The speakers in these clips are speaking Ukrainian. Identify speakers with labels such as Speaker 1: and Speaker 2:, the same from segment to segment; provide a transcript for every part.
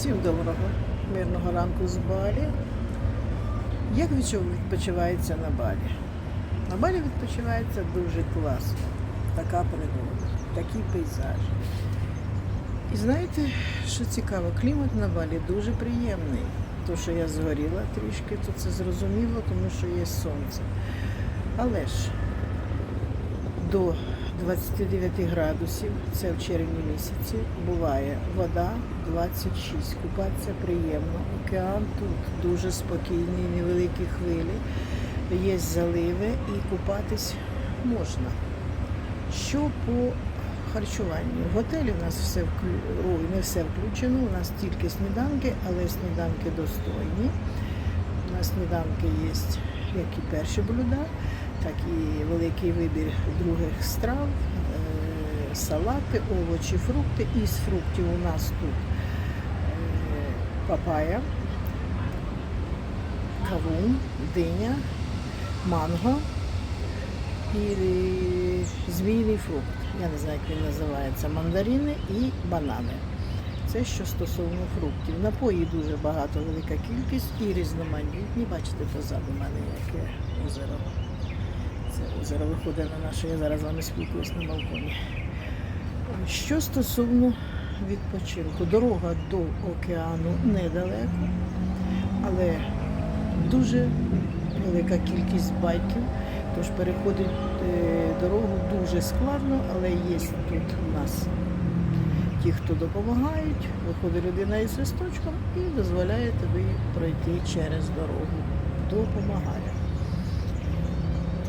Speaker 1: Всім доброго, мирного ранку з Балі. Як відпочивається на Балі? На Балі відпочивається дуже класно. Така природа, такі пейзажі. І знаєте, що цікаво, клімат на Балі дуже приємний. То, що я згоріла трішки, то це зрозуміло, тому що є сонце. Але ж до 29 градусів, це в червні місяці, буває вода 26, купатися приємно. Океан тут дуже спокійний, невеликі хвилі, є заливи і купатись можна. Що по харчуванню? В готелі у нас все вклю... Ой, не все включено, у нас тільки сніданки, але сніданки достойні. У нас сніданки є як і перші блюда, так і великий вибір других страв, е, салати, овочі, фрукти. Із фруктів у нас тут е, папая, кавун, диня, манго і змійний фрукт. Я не знаю, як він називається. Мандарини і банани. Це що стосовно фруктів. Напої дуже багато, велика кількість і різноманітні. Бачите, позаду мене яке озеро. Озеро виходить на наше, я зараз з вами спілкуюсь на балконі. Що стосовно відпочинку, дорога до океану недалеко, але дуже велика кількість байків, тож переходить е, дорогу дуже складно, але є тут у нас ті, хто допомагають, виходить людина із листочком і дозволяє тобі пройти через дорогу. Допомагає.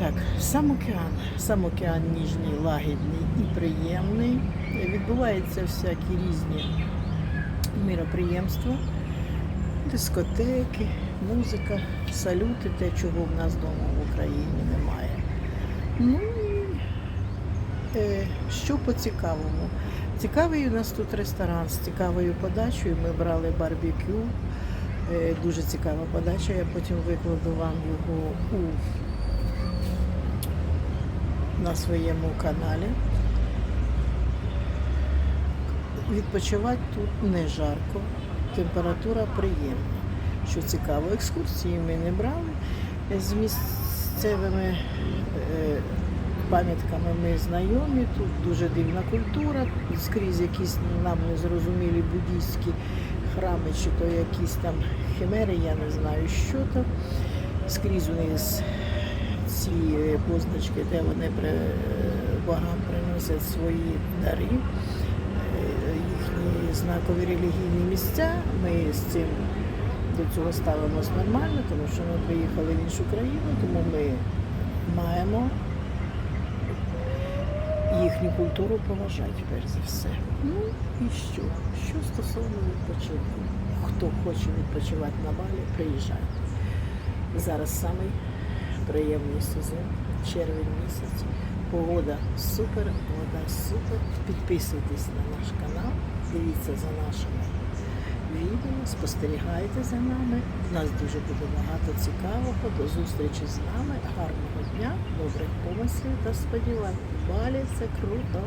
Speaker 1: Так, сам океан. Сам океан ніжний, лагідний і приємний. Відбуваються всякі різні міроприємства, дискотеки, музика, салюти, те, чого в нас вдома в Україні немає. Ну і е, що по цікавому? Цікавий у нас тут ресторан з цікавою подачею. Ми брали барбекю. Е, Дуже цікава подача. Я потім викладу вам його у, на своєму каналі. Відпочивати тут не жарко, температура приємна. Що цікаво, екскурсії ми не брали. З місцевими е, пам'ятками ми знайомі. Тут дуже дивна культура, скрізь якісь нам незрозумілі буддійські храми, чи то якісь там химери, я не знаю, що там. Скрізь у них ці е, позначки, де вони богам приносять свої дари, е, їхні знакові релігійні місця. Ми з цим до цього ставимось нормально, тому що ми приїхали в іншу країну, тому ми маємо їхню культуру поважати, перш за все. Ну і що? Що стосовно відпочинку? Хто хоче відпочивати на Балі, приїжджайте. Зараз самий приємний сезон, червень місяць. Погода супер, вода супер. Підписуйтесь на наш канал, дивіться за нашими відео, спостерігайте за нами. У нас дуже буде багато цікавого. До зустрічі з нами. Гарного дня, добрих помислів та сподівань. Балі це круто.